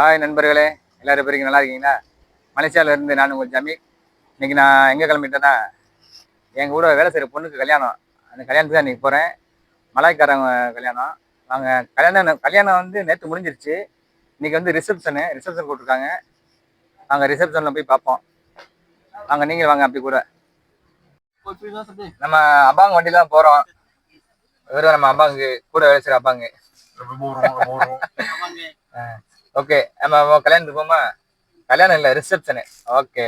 Hi நண்பர்களே. எல்லாரும் பேருக்கு நல்லா இருக்கீங்களா? மலேசியாவில் இருந்து நான் உங்கள் ஜமீல். இன்னைக்கு நான் எங்கே கிளம்பிட்டேன்னா எங்கள் கூட வேலை செய்கிற பொண்ணுக்கு கல்யாணம். அந்த கல்யாணத்துக்கு தான் இன்னைக்கு போகிறேன் மலாய்க்காரங்க கல்யாணம். அவங்க கல்யாணம் கல்யாணம் வந்து நேற்று முடிஞ்சிருச்சு. இன்னைக்கு வந்து ரிசப்ஷனு ரிசப்ஷன் கூப்பிட்ருக்காங்க அங்கே ரிசப்ஷனில் போய் பார்ப்போம். வாங்க நீங்கள் வாங்க அப்படி கூட. நம்ம அப்பாங்க வண்டியில தான் போகிறோம் இவரும் நம்ம அப்பாங்க கூட வேலை செய்கிற அப்பாங்க ஓகே நம்ம கல்யாணத்துக்கு போமா கல்யாணம் இல்லை ரிசப்ஷனு ஓகே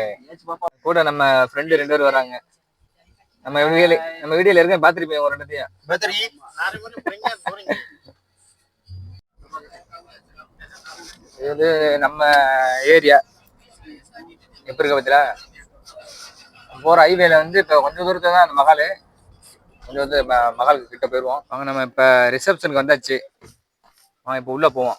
கூட நம்ம ஃப்ரெண்டு ரெண்டு பேரும் வராங்க. நம்ம வீடியோல நம்ம வீடியோல இருக்க பார்த்துருப்பீங்க ஒரு ரெண்டுத்தையும் இது நம்ம ஏரியா எப்படி இருக்க பத்தியா? போற ஹைவேல வந்து இப்போ கொஞ்சம் தூரத்துல தான் அந்த மகால் கொஞ்சம் வந்து மகாலுக்கு கிட்ட போயிடுவோம் அவங்க நம்ம இப்போ ரிசப்ஷனுக்கு வந்தாச்சு. இப்போ உள்ள போவோம்.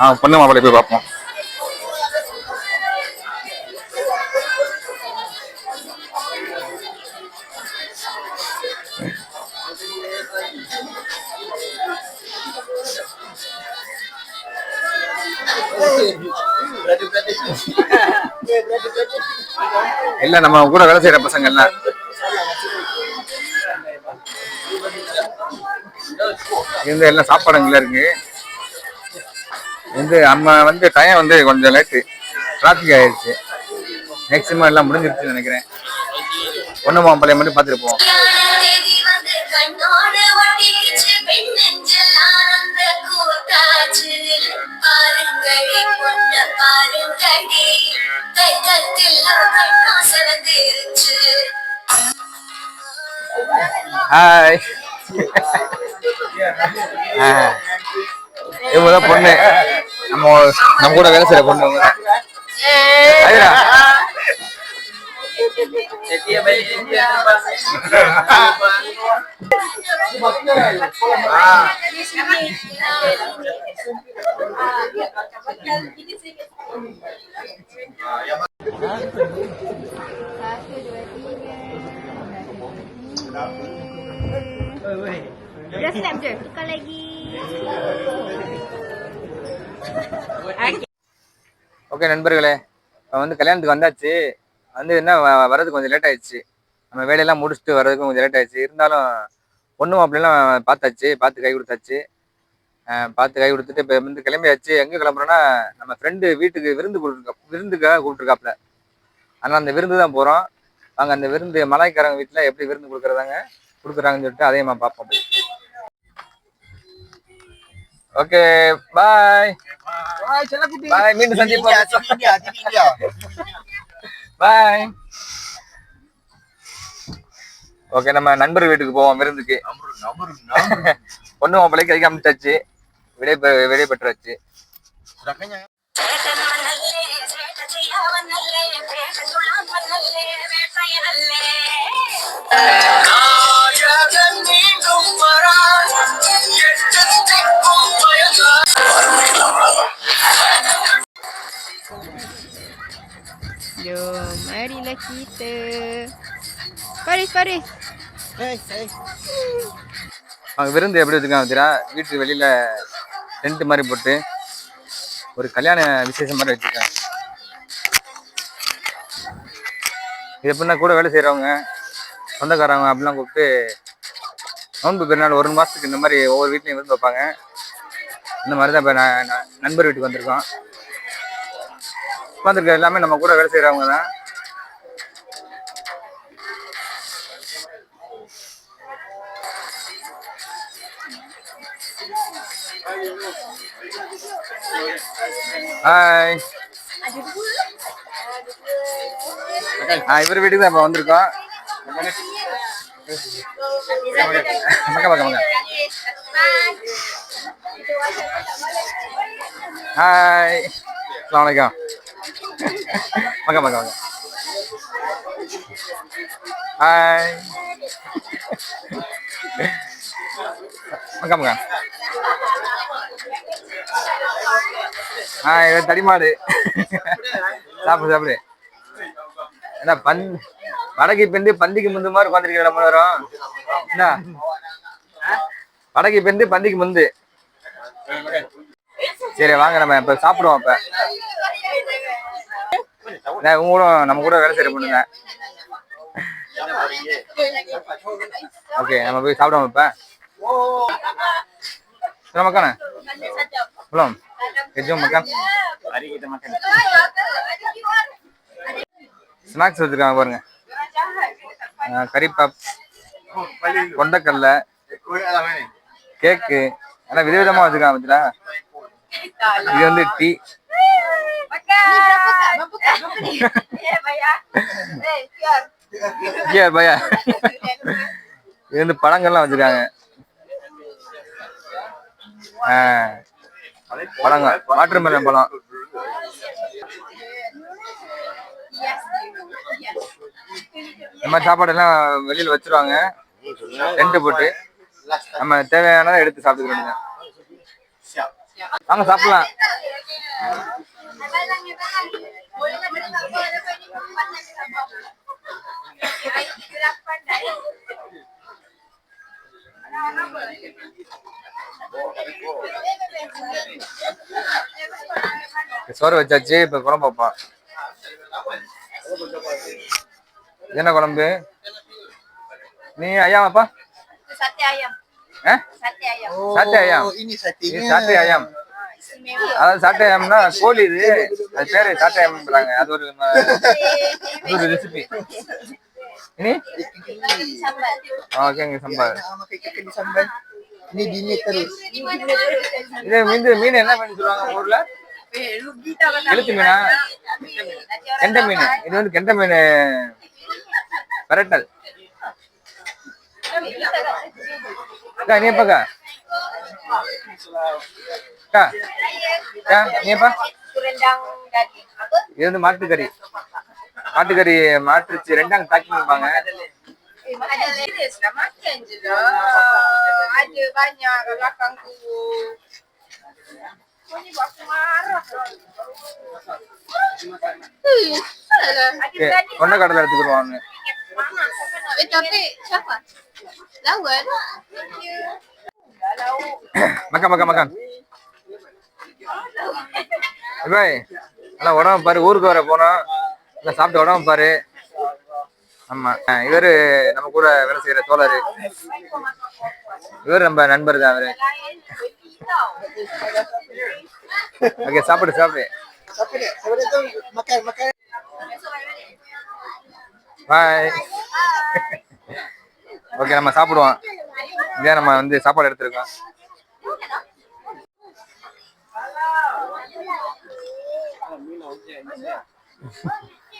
ஆ பொண்ணு மாப்பிள்ளை போய் பார்ப்போம். இல்ல நம்ம கூட வேலை செய்யற பசங்க எல்லாம் இந்த எல்லாம் சாப்பாடு இருக்கு. வந்து நம்ம வந்து டைம் வந்து கொஞ்சம் லேட்டு டிராஃபிக் ஆயிடுச்சு மேக்சிமம் எல்லாம் முடிஞ்சிருச்சுன்னு நினைக்கிறேன். ஒன்று மாம்பழையம் மட்டும் பார்த்துட்டு போவோம். ஹாய் இவங்க தான் பொண்ணு நம்ம நம்ம கூட வேலை செய்யற பொண்ணு இவங்க தான். ஹாய்டா. Dah snap je. Tukar lagi. Okay நண்பர்களே இப்போ வந்து கல்யாணத்துக்கு வந்தாச்சு. வந்து என்ன வ- வர்றதுக்கு கொஞ்சம் லேட் ஆயிடுச்சு. நம்ம வேலையெல்லாம் முடிச்சுட்டு வர்றதுக்கு கொஞ்சம் லேட் ஆயிடுச்சு. இருந்தாலும் பொண்ணு அப்படிலாம் பார்த்தாச்சு பார்த்து கை கொடுத்தாச்சு. பார்த்து கை கொடுத்துட்டு இப்போ வந்து கிளம்பியாச்சு. எங்கே கிளம்புறோன்னா நம்ம ஃப்ரெண்டு வீட்டுக்கு விருந்து கொடுத்துருக்கா விருந்துக்காக கூப்பிட்டுருக்காப்புல ஆனால் அந்த விருந்து தான் போகிறோம் அங்கே அந்த விருந்து மலாய்க்காரங்க வீட்டில் எப்படி விருந்து கொடுக்குறதாங்க கொடுக்குறாங்கன்னு சொல்லிட்டு அதையும் நம்ம பார்ப்போம். ஓகே பாய் பாய் மீண்டும் சந்திப்போம் பாய் ஓகே நம்ம நண்பர் வீட்டுக்கு போவோம் விருந்துக்கு. பொண்ணு மாப்பிள்ளை கை காமிச்சாச்சு. விடை பெ- விடை பெற்றாச்சு. சேட்டன் Paris. அவங்க விருந்து எப்படி வச்சுருக்காங்க தெரியா வீட்டுக்கு வெளியில டென்ட் மாதிரி போட்டு ஒரு கல்யாண விசேஷம் மாதிரி வச்சிருக்காங்க. இது எப்படின்னா கூட வேலை செய்கிறவங்க சொந்தக்காரங்க அப்படிலாம் கூப்பிட்டு நோன்பு பெருநாள் ஒரு மாதத்துக்கு இந்த மாதிரி ஒவ்வொரு வீட்லையும் விருந்து வைப்பாங்க. இந்த மாதிரி தான் இப்போ நான் நான் நண்பர் வீட்டுக்கு வந்திருக்கோம். உட்காந்துருக்க எல்லாமே நம்ம கூட வேலை செய்கிறவங்க தான். ஹாய் ஆ இவர் வீட்டுக்கு தான் இப்போ வந்திருக்கோம் பக்கம் பக்கம் ஹாய் அலாம் வலைக்கம் பக்கம் பக்கம் பக்கம் ஹாய் பக்கம் பக்கம் ஆ இது தடிமாடு. சாப்பிடு சாப்பிடு. என்ன பந் வடக்கு பெந்து பந்திக்கு முந்து மாதிரி உட்காந்துருக்கிற நம்ம வரும் என்ன? வடக்கு பெந்து பந்திக்கு முந்து. சரி வாங்க நம்ம இப்ப சாப்பிடுவோம் இப்ப. நான் உங்க கூட நம்ம கூட வேலை செய்ய பண்ணுங்க. ஓகே நம்ம போய் சாப்பிடுவோம் இப்ப. நமக்கான hello makan? Mari kita makan. Snacks வச்சிருக்காங்க பாருங்க. அஹ் கறி பப் கொண்டக்கடலை கேக்கு எல்லாம் விதவிதமா வச்சிருக்காங்க பத்தியா இது வந்து டீ. பையா இது வந்து பழங்கள்லாம் வச்சிருக்காங்க. ஆஹ் பழங்க வாட்டர் பழம் இந்த மாதிரி சாப்பாடு எல்லாம் வெளியில வச்சிருவாங்க. டென்ட் போட்டு. நம்ம தேவையானதை எடுத்து சாப்பிட்டுக்க வாங்க சாப்பிடலாம். சோறு வச்சாச்சு இப்ப குழம்பு வைப்போம். இது என்ன குழம்பு? நீ ஐயாம் Istimewa. அதாவது சாட்டை ஐயாம்னா கோழி இது. அது பேரு சாட்டை ஐயாம்ன்றாங்க அது ஒரு ம- அது ஒரு recipe ini Sambal. sama kayak ikan di sambal. Ini dini terus. இது மீன் மீன் என்ன மீன் சொல்லுவாங்க ஊர்ல எழுத்து மீனா கெண்டை மீன் இது வந்து கெண்டை மீன் பரட்டல் அக்கா நீ எப்பக்கா அக்கா அக்கா நீ எப்பா Rendang daging. Apa? இது வந்து மாட்டுக்கறி மாட்டுக்கறி மாட்டுச்சு ரெண்டாங்க பேக்கிங் பண்ணுவாங்க Ada lettuce dah makan je lah. Ada banyak kat belakang tu. Kau ni buat aku marah. Hmm, alah. Ada okay berani கொண்ட கடலை எடுத்துக்கிடுவாங்க Eh, tapi siapa? Lawan. Thank you. Lauk. மக்கா மக்கா மக்கா பாய் நல்லா உடம்பு பாரு ஊருக்கு வர போனோம் நல்லா சாப்பிட்டு உடம்பு பாரு. ஆமா. இவரு நம்ம கூட வேலை செய்யற தோழர். இவர் நம்ம நண்பர் தான் அவரு. ஓகே சாப்பிடு சாப்பிடு. பாய். ஓகே நம்ம சாப்பிடுவோம். இதே நம்ம வந்து சாப்பாடு எடுத்திருக்கோம்.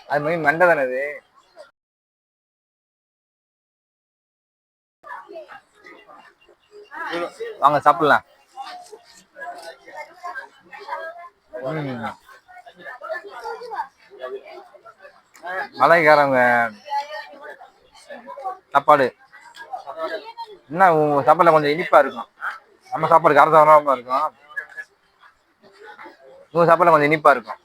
அது மாதிரி மண்டை தானே அது? வாங்க சாப்பிடலாம். மலைக்காரங்க சாப்பாடு. என்ன உங்க சாப்பாடுல கொஞ்சம் இனிப்பா இருக்கும். நம்ம சாப்பாடு காரசாரமா இருக்கும். உங்க சாப்பாடுல கொஞ்சம் இனிப்பா இருக்கும்.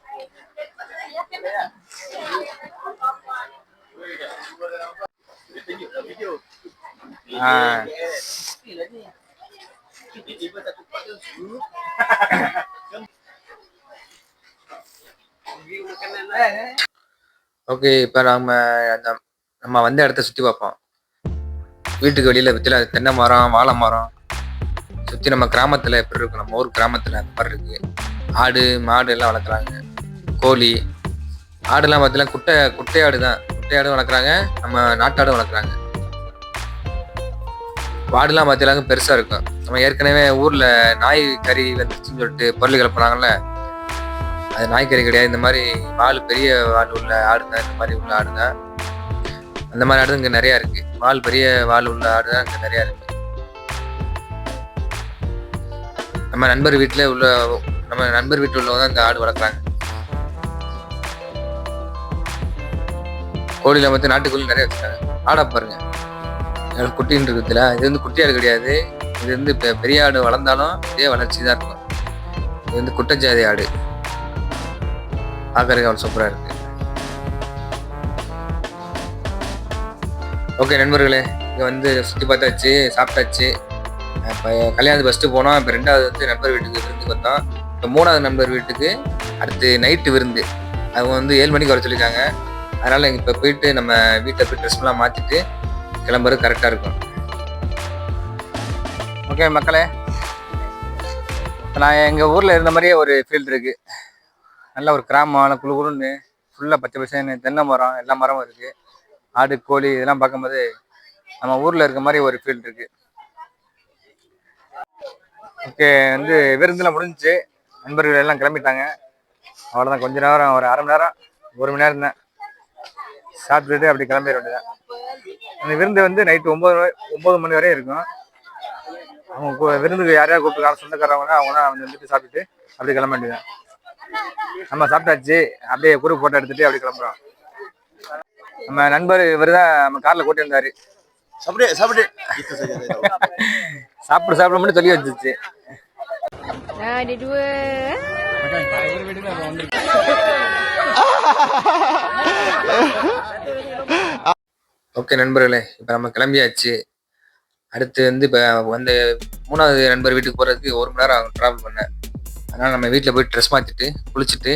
ஓகே இப்போ நம்ம அந்த நம்ம வந்த இடத்த சுற்றி பார்ப்போம். வீட்டுக்கு வெளியில் பற்றில தென்னை மரம் வாழை மரம். சுற்றி நம்ம கிராமத்தில் எப்படி இருக்கும்? நம்ம ஊர் கிராமத்தில் அந்த மாதிரி இருக்கு. ஆடு மாடு எல்லாம் வளர்க்குறாங்க. கோழி. ஆடுலாம் பார்த்தீங்கன்னா குட்டை குட்டையாடு தான் குட்டையாடும் வளர்க்குறாங்க. நம்ம நாட்டாடும் வளர்க்குறாங்க. வார்டுலாம் பார்த்தீங்கன்னா பெருசாக இருக்கும். நம்ம ஏற்கனவே ஊரில் நாய் கறி வந்துச்சுன்னு சொல்லிட்டு பொருள் கிளப்புறாங்கல்ல அது நாய் கறி கிடையாது. இந்த மாதிரி வால் பெரிய வால் உள்ள ஆடுங்க இந்த மாதிரி உள்ள ஆடுங்க அந்த மாதிரி ஆடு இங்கே நிறையா இருக்குது வால் பெரிய வால் உள்ள ஆடு தான் இங்கே நிறையா இருக்குது நம்ம நண்பர் வீட்டில் உள்ள நம்ம நண்பர் வீட்டில் உள்ளவங்க தான் இந்த ஆடு வளர்க்குறாங்க. கோழியில் வந்து நாட்டுக்கோழி நிறைய வச்சுருக்காங்க. ஆடை பாருங்கள் எனக்கு குட்டின்னு இருக்குதுல இது வந்து குட்டி ஆடு கிடையாது. இது வந்து இப்போ பெரிய ஆடு வளர்ந்தாலும் இதே வளர்ச்சி தான் இருக்கும். இது வந்து குட்டஜாதி ஆடு. பார்க்கறதுக்கு அவ்வளோ சூப்பராக இருக்கு. ஓகே நண்பர்களே இங்கே வந்து சுற்றி பார்த்தாச்சு சாப்பிட்டாச்சு. இப்போ கல்யாணத்துக்கு ஃபஸ்ட்டு போனோம். இப்போ ரெண்டாவது வந்து நண்பர் வீட்டுக்கு விருந்துக்கு வந்தோம். இப்போ மூணாவது நண்பர் வீட்டுக்கு அடுத்து நைட்டு விருந்து. அவங்க வந்து ஏழு மணிக்கு வர சொல்லியிருக்காங்க. அதனால் இப்போ போயிட்டு நம்ம வீட்டில் போய் ட்ரெஸ்லாம் மாற்றிட்டு கிளம்புறது கரெக்டாக இருக்கும். ஓகே மக்களே. இப்போ நான் எங்கள் ஊரில் இருந்த மாதிரியே ஒரு ஃபீல்டு இருக்குது நல்ல ஒரு கிராமம் குழு குழுன்னு ஃபுல்லாக பச்சை பசேன்னு தென்னை மரம் எல்லா மரமும் இருக்குது ஆடு கோழி இதெல்லாம் பார்க்கும்போது நம்ம ஊரில் இருக்க மாதிரி ஒரு ஃபீல்டு இருக்குது ஓகே வந்து விருந்துலாம் முடிஞ்சிச்சு. நண்பர்கள் எல்லாம் கிளம்பிட்டாங்க. அவ்வளோதான் கொஞ்ச நேரம் ஒரு அரை மணி நேரம் ஒரு மணி நேரம் தான். சாப்பிட்டுட்டு அப்படி கிளம்பிட வேண்டியதான் அந்த விருந்து வந்து நைட்டு ஒம்பது ஒம்பது மணி வரையும் இருக்கும். அவங்க விருந்துக்கு யார் யார் கூப்பிட்டுருக்காங்க சொந்தக்காரவங்க அவங்களாம் வந்து வந்துட்டு சாப்பிட்டுட்டு அப்படி கிளம்ப வேண்டியதான் நம்ம சாப்பிட்டாச்சு. அப்படியே குரூப் ஃபோட்டோ எடுத்துட்டு அப்படி கிளம்புறோம். நம்ம நண்பர் இவர் தான் நம்ம காரில் கூட்டி saja saya tahu. சாப்பிட சாப்பிட மட்டும் சொல்லி வச்சிருச்சு. Ah, ada dua. ஓகே நண்பர்களே இப்போ நம்ம கிளம்பியாச்சு. அடுத்து வந்து இப்போ வந்து மூணாவது நண்பர் வீட்டுக்கு போகிறதுக்கு ஒரு மணி நேரம் ஆகும் ட்ராவல் பண்ண. அதனால் நம்ம வீட்டில் போய் ட்ரெஸ் மாற்றிட்டு குளிச்சுட்டு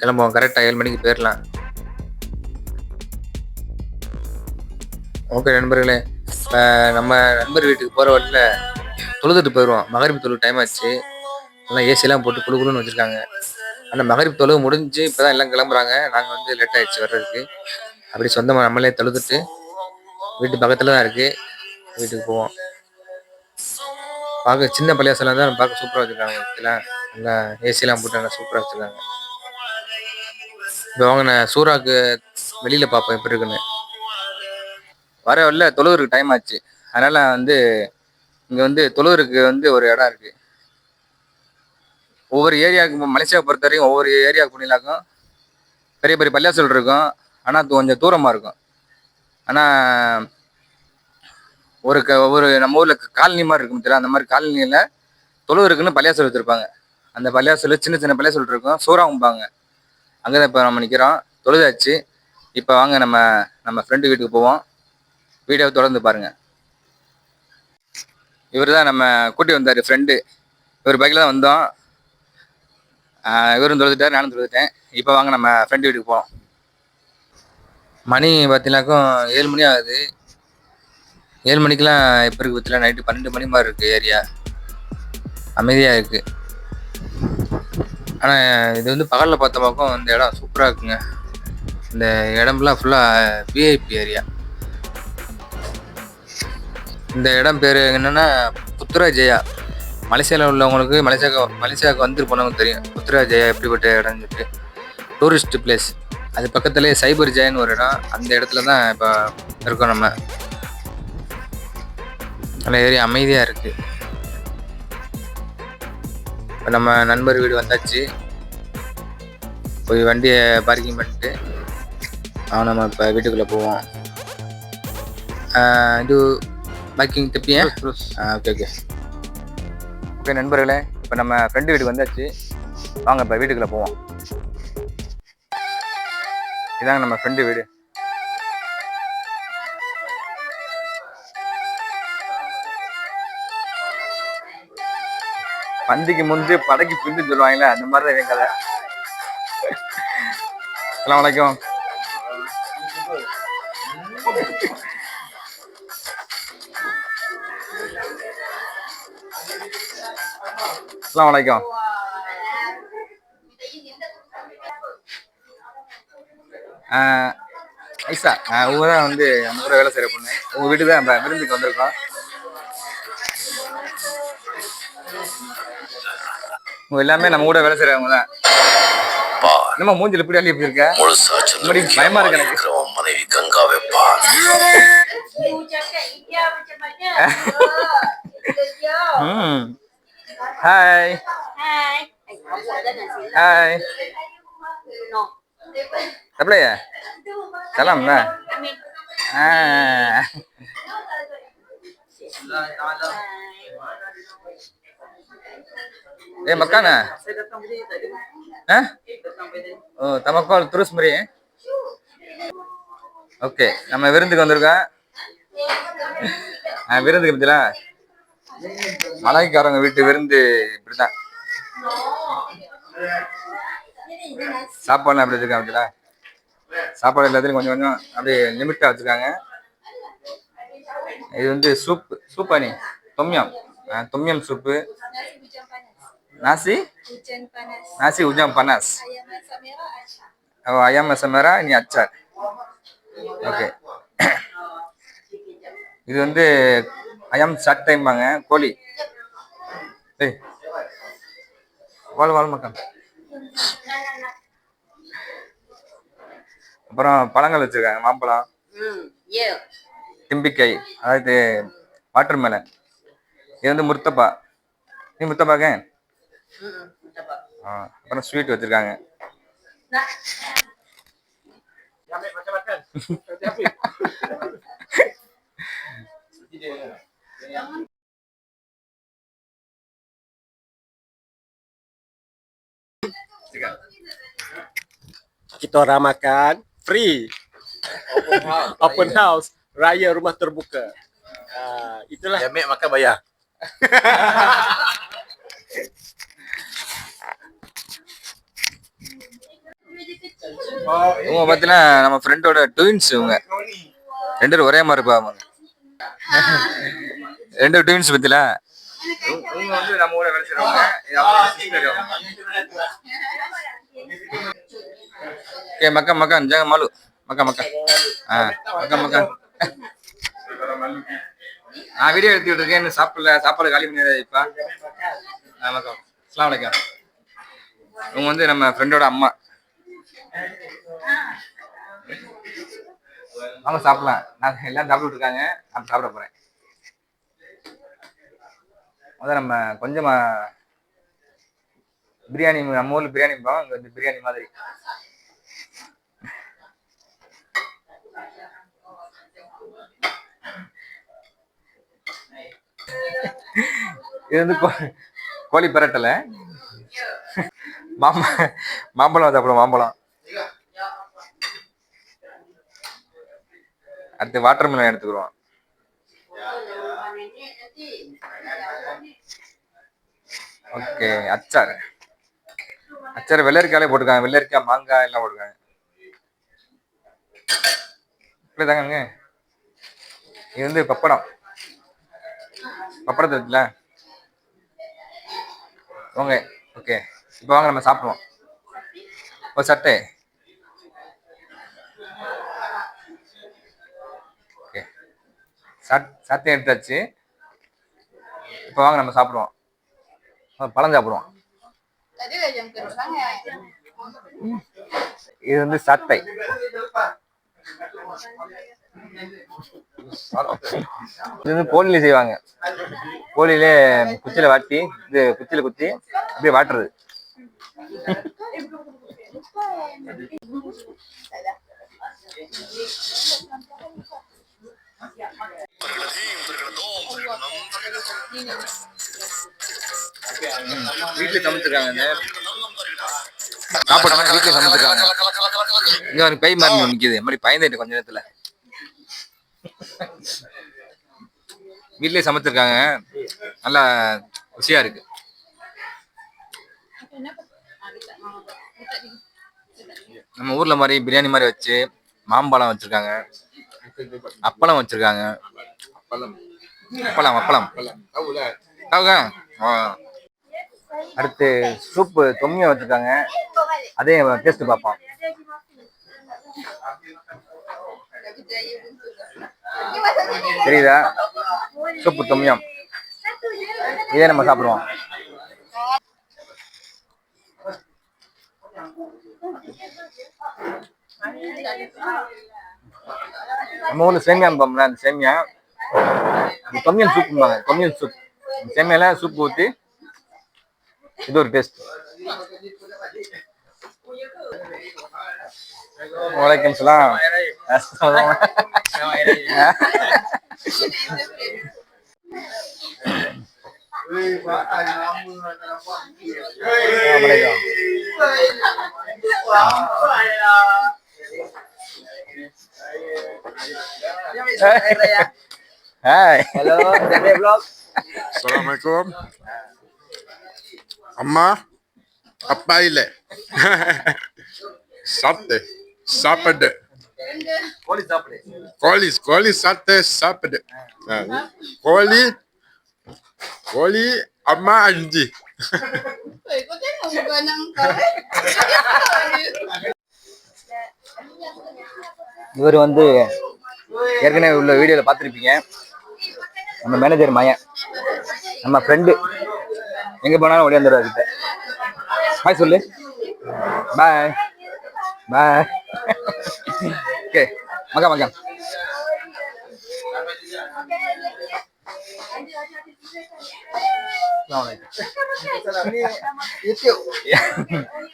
கிளம்புவோம். கரெக்டாக ஏழு மணிக்கு போயிடலாம் ஓகே நண்பர்களே இப்போ நம்ம நண்பர் வீட்டுக்கு போகிற வழியில் தொழுதுட்டு போயிடுவோம் மகரிப்பு தொழு டைம் ஆச்சு. எல்லாம் ஏசிலாம் போட்டு குளு குளுன்னு வச்சுருக்காங்க. ஆனால் மகரிப்பு தொழுவு முடிஞ்சு இப்போ தான் எல்லாம் கிளம்புறாங்க. நாங்கள் வந்து லேட் ஆயிடுச்சு வர்றதுக்கு. அப்படி சொந்தமாக நம்மளே தொழுதுட்டு வீட்டு பக்கத்தில் தான் இருக்குது வீட்டுக்கு போவோம். பார்க்க சின்ன பள்ளியாசலம் தான் பார்க்க சூப்பராக வச்சுருக்காங்க. இதெல்லாம் நல்லா ஏசிலாம் போட்டு நல்லா சூப்பராக வச்சுருக்காங்க. இப்போ வாங்கின சூறாக்கு வெளியில் பார்ப்போம் எப்படி இருக்குன்னு. வர வரல தொழுவருக்கு டைம் ஆச்சு. அதனால் வந்து இங்கே வந்து தொழுவருக்கு வந்து ஒரு இடம் இருக்குது ஒவ்வொரு ஏரியாவுக்கு மலேசியாவை பொறுத்த வரைக்கும் ஒவ்வொரு ஏரியாவுக்கு போனீங்களாக்கும் பெரிய பெரிய பள்ளியாசல் இருக்கும். ஆனால் கொஞ்சம் தூரமாக இருக்கும். ஆனால் ஒரு க ஒரு நம்ம ஊரில் காலனி மாதிரி இருக்கும் தெரியல அந்த மாதிரி காலனியில் தொழு இருக்குன்னு பள்ளியாசல் வச்சுருப்பாங்க. அந்த பள்ளியாசல் சின்ன சின்ன பள்ளியாசல் இருக்கும். சூறாகும்பாங்க அங்கே தான் இப்போ நம்ம நிற்கிறோம் தொழுதாச்சு. இப்போ வாங்க நம்ம நம்ம ஃப்ரெண்டு வீட்டுக்கு போவோம். வீடியோவை தொடர்ந்து பாருங்கள் இவர் தான் நம்ம கூட்டி வந்தார் ஃப்ரெண்டு இவர் பைக்கில் தான் வந்தோம். இவரும் தொழுதுட்டார் நானும் தொழுதுட்டேன் இப்போ வாங்க நம்ம ஃப்ரெண்டு வீட்டுக்கு போவோம் மணி பார்த்தீங்கன்னாக்கும் ஏழு மணி ஆகுது. ஏழு மணிக்கெலாம் எப்போ இருக்கு பற்றில நைட்டு பன்னெண்டு மணி மாதிரி இருக்குது ஏரியா. அமைதியாக இருக்குது ஆனால் இது வந்து பகலில் பார்த்த பக்கம் இந்த இடம் சூப்பராக இருக்குங்க. இந்த இடம்லாம் ஃபுல்லாக விஐபி ஏரியா இந்த இடம் பேர் என்னென்னா புத்துரா ஜெயா. மலேசியாவில் உள்ளவங்களுக்கு மலேசியா மலேசியாவுக்கு வந்துட்டு போனவங்க தெரியும். புத்துரா ஜெயா எப்படிப்பட்ட இடம்னு சொல்லிட்டு. டூரிஸ்ட் பிளேஸ் அது பக்கத்துலேயே சைபர் ஜெயன்னு ஒரு இடம். அந்த இடத்துல தான் இப்போ இருக்கோம் நம்ம. நல்ல ஏரியா அமைதியாக இருக்குது இப்போ நம்ம நண்பர் வீடு வந்தாச்சு. போய் வண்டியை பார்க்கிங் பண்ணிட்டு அவன் நம்ம இப்போ வீட்டுக்குள்ளே போவோம். இது பார்க்கிங் தப்பியா ஓகே ஓகே ஓகே நண்பர்களே இப்போ நம்ம ஃப்ரெண்டு வீட்டுக்கு வந்தாச்சு. வாங்க இப்போ வீட்டுக்குள்ளே போவோம். இதாங்க நம்ம ஃப்ரெண்டு வீடு. பந்திக்கு முந்து படைக்கு பிந்து சொல்லுவாங்கல்ல அந்த மாதிரி தான் என் கதை. அலாம் வணக்கம் அஸ்ஸலாமு வலைக்கும் ஆஹ் ஐசா உங்க தான் வந்து நம்ம கூட வேலை செய்கிற பொண்ணு. உங்க வீட்டுக்கு தான் நம்ம விருந்துக்கு வந்திருக்கோம். உங்க எல்லாமே நம்ம கூட வேலை செய்கிறவங்க தான். நம்ம மூஞ்சில இப்படி அள்ளி எப்படி இருக்க? பயமா இருக்கு எனக்கு. மனைவி கங்கா வைப்பா. You India. Hmm. Hai. Hai. Eh. Ah. Eh makan ah? Hah? Oh, tamakal terus meri eh? Okay நம்ம விருந்துக்கு வந்திருக்கோம் விருந்துக்கு பத்தியா மலாய்க்காரங்க வீட்டு விருந்து இப்படிதான். சாப்பாடுலாம் அப்படி வச்சிருக்காங்க சாப்பாடு எல்லாத்துலையும் கொஞ்சம் கொஞ்சம் அப்படியே லிமிட்டாக வச்சுருக்காங்க. இது வந்து சூப் சூப்பா நீ தொம்யம். தொம்யம் சூப்பு நாசி? நாசி உஜாம் பனாஸ். ஓ panas சமேரா நீ அச்சார். ஓகே. இது வந்து ayam சட்டைம்பாங்க கோழி. ஏய் வாழ் வாழ் மக்கள் அப்புறம் பழங்கள் வச்சிருக்காங்க மாம்பழம். திம்பிக்கை அதாவது வாட்டர் மேலன். இது வந்து முர்த்தப்பா. நீ முர்த்தப்பாக்க? அப்புறம் ஸ்வீட் வச்சிருக்காங்க. Nak. Kita orang makan free. Open house. Raya rumah terbuka. Ah, itulah. Ya, Mek makan bayar. இவங்க பார்த்தீங்கன்னா நம்ம ஃப்ரெண்டோட ட்வின்ஸ் இவங்க ரெண்டு பேரும் ஒரே மாதிரி இருப்பாங்க ரெண்டு ட்வின்ஸ் பத்தில இவங்க வந்து நம்ம ஊரை வேலை செய்றவங்க இது makan makan. Jangan malu. Makan makan. Ah makan makan. Ah, நான் வீடியோ எடுத்துக்கிட்டு இருக்கேன். இன்னும் சாப்பிடல. சாப்பாடு காலி பண்ணிடுறது இப்போ. வணக்கம். அஸ்லாம் வலைக்கம் இவங்க வந்து நம்ம ஃப்ரெண்டோட அம்மா. வாங்க சாப்பிடலாம். நான் எல்லாம் சாப்பிட்டு இருக்காங்க. நான் சாப்பிட போறேன். முதல்ல நம்ம கொஞ்சமாக பிரியாணி நம்ம ஊர்ல பிரியாணி போவோம் இங்க வந்து பிரியாணி மாதிரி. இது வந்து கோ- கோழி பரட்டல. மாம்ப மாம்பழம் சாப்பிடுவோம் மாம்பழம். அடுத்து வாட்டர் மிலன் எடுத்துக்கிறோம். ஓகே அச்சார் சரி வெள்ளரிக்காயிலே போட்டிருக்காங்க வெள்ளரிக்காய் மாங்காய் எல்லாம் போட்டிருக்காங்க இப்படி தாங்க இது வந்து பப்படம். பப்படத்தை இருக்குல்ல? ஓங்க ஓகே. இப்போ வாங்க நம்ம சாப்பிடுவோம். ஒரு சட்டை. ஓகே. சட் சட்டை எடுத்தாச்சு. இப்போ வாங்க நம்ம சாப்பிடுவோம். பழம் சாப்பிடுவோம். இது வந்து சட்டை இது வந்து கோழில செய்வாங்க கோழிலே குச்சியில வாட்டி இது குச்சியில குத்தி அப்படியே வாட்டுறது. வீட்டுல சமைச்சிருக்காங்க. சாப்பாடு வீட்டுல சமைச்சிருக்காங்க. இங்க ஒரு பை மாதிரி நிக்குது. மாதிரி பயந்துட்டு கொஞ்ச நேரத்துல. வீட்லயே சமைச்சிருக்காங்க. நல்லா ருசியா இருக்கு. நம்ம ஊர்ல மாதிரி பிரியாணி மாதிரி வச்சு மாம்பழம் வச்சிருக்காங்க. அப்பளம் வச்சிருக்காங்க. அப்பளம் அப்பளம். அடுத்து சூப்பு தொம்மியம் வச்சிருக்காங்க. அதே டேஸ்ட் பார்ப்போம். தெரியுதா? Soup tom yum. இதே நம்ம சாப்பிடுவோம். நம்ம ஊர்ல சேமியா பம்பல அந்த சேமியா. இந்த கொம்மியன் சூப்பும்பாங்க கொம்மியன் சூப் சேமியால சூப் ஊற்றி இது ஒரு டேஸ்ட் வணக்கம் சலாம். வலைக்கம் hi hello vlog Assalamualaikum. Amma, apa ile? sate, sapade. கோழி சாப்பிடு Koli, koli sate sapade. Ha, ni. Koli, koli amma anji. Eh, kau tengok muka anak kau eh. இவர் வந்து ஏற்கனவே உள்ள வீடியோல பார்த்துருப்பீங்க. நம்ம மேனேஜர் மயன். நம்ம ஃப்ரெண்டு எங்க போனாலும் ஓடியாந்துருவாரு கிட்ட. பாய் சொல்லு. பாய் பாய் ஓகே மகா மகா.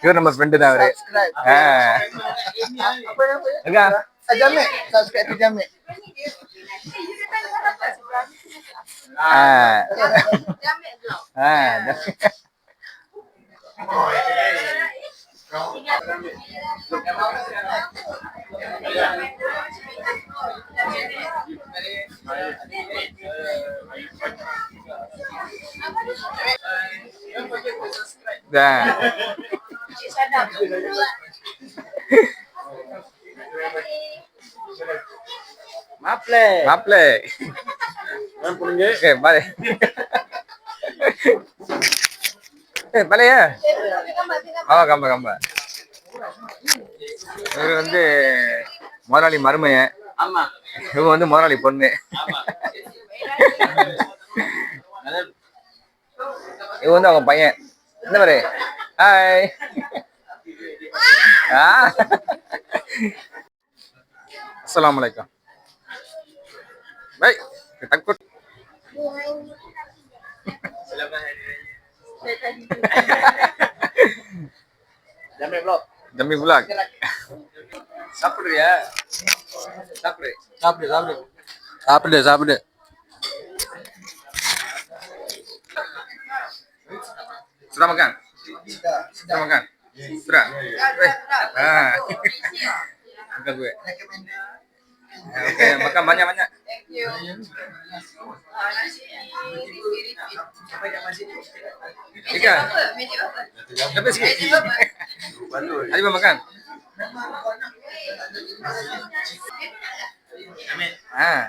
இவர் நம்ம ஃப்ரெண்டு தான் அவரு. ஆ. இருக்கா? Jamik, subscribe to Jamik. Ah. Jamik vlog. ஆ. ஆ. மாப்பிள்ளை. ஏய், பாலையா? ஆமா, கம்ப, கம்ப. இவரு வந்து முதலாளி மருமைய. இவங்க வந்து முதலாளி பொண்ணு. இவங்க வந்து அவங்க பையன். என்ன பாரு. Hi அஸ்ஸலாமு அலைக்கும் பை takut Demi vlog. சாப்பிடுறியா சாப்பிடு சாப்பிடு சாப்பிடு சாப்பிடு சாப்பிடு sudah makan sudah makan sudah Eh, ah. makan gue Meja apa? dapat sikit Meja apa? Ayo makan ah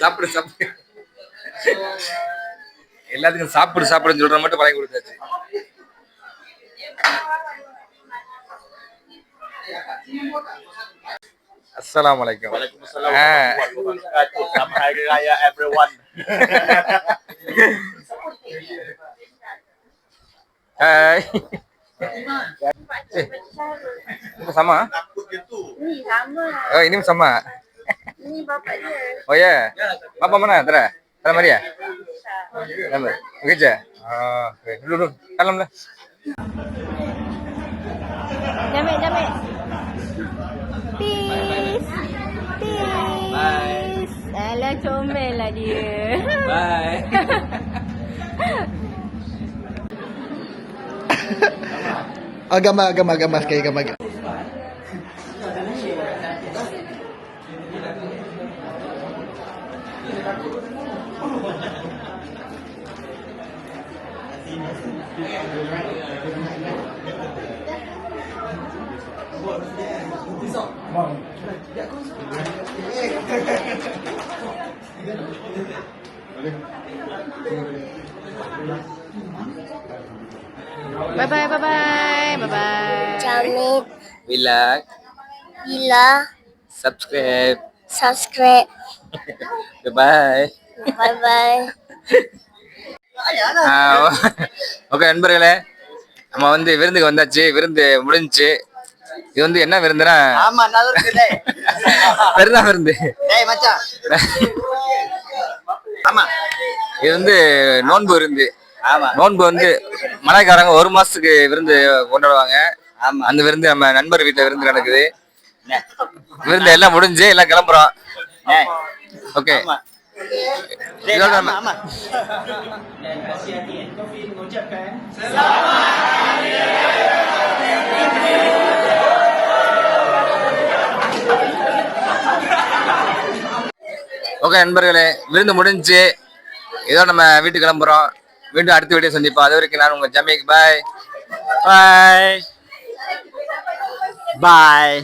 சாப்பிடு சாப்பிடு எல்லாத்துக்கும் சாப்பிடு சாப்பிடுன்னு சொல்ற மட்டும் பழகி கொடுத்தாச்சு அஸ்ஸலாமு அலைக்கும் Waalaikumsalam Ah. wabarakatuh. Selamat Hari Raya everyone. Hai. Eh, ini sama? Ni sama. Oh, ini sama. Ni bapak dia. Oh ya. Bapak mana? Tera. Tera Maria. Nama. Bekerja. Oh, oke. Dulu dulu. Salam lah. Jamik, jamik. Peace. Peace. Bye. Alah, comel lah dia. Bye. ah, gambar, gambar, gambar sekali, gambar. gambar. Thank you. Agama. agama. Bye-bye, bye-bye. Bye-bye. Jamit We like, bila subscribe. subscribe. Goodbye. Bye bye. Okay நண்பர்களே நம்ம வந்து விருந்துக்கு வந்தாச்சு விருந்து முடிஞ்சுச்சு இது வந்து என்ன விருந்துனா பெருந்தா விருந்து டேய் மச்சான் ஆமா இது வந்து நோன்பு விருந்து நோன்பு வந்து மலைக்காரங்க ஒரு மாசத்துக்கு விருந்து கொண்டாடுவாங்க. அந்த விருந்து நம்ம நண்பர் வீட்டுல விருந்து நடக்குது. விருந்து எல்லாம் முடிஞ்சு எல்லாம் கிளம்புறோம். ஓகே. ஓகே நண்பர்களே விருந்து முடிஞ்சு ஏதோ நம்ம வீட்டுக்கு கிளம்புறோம். மீண்டும் அடுத்த வீடியோ சந்திப்போம். அது வரைக்கும் நான் உங்கள் ஜமேக். பாய் பாய் பாய்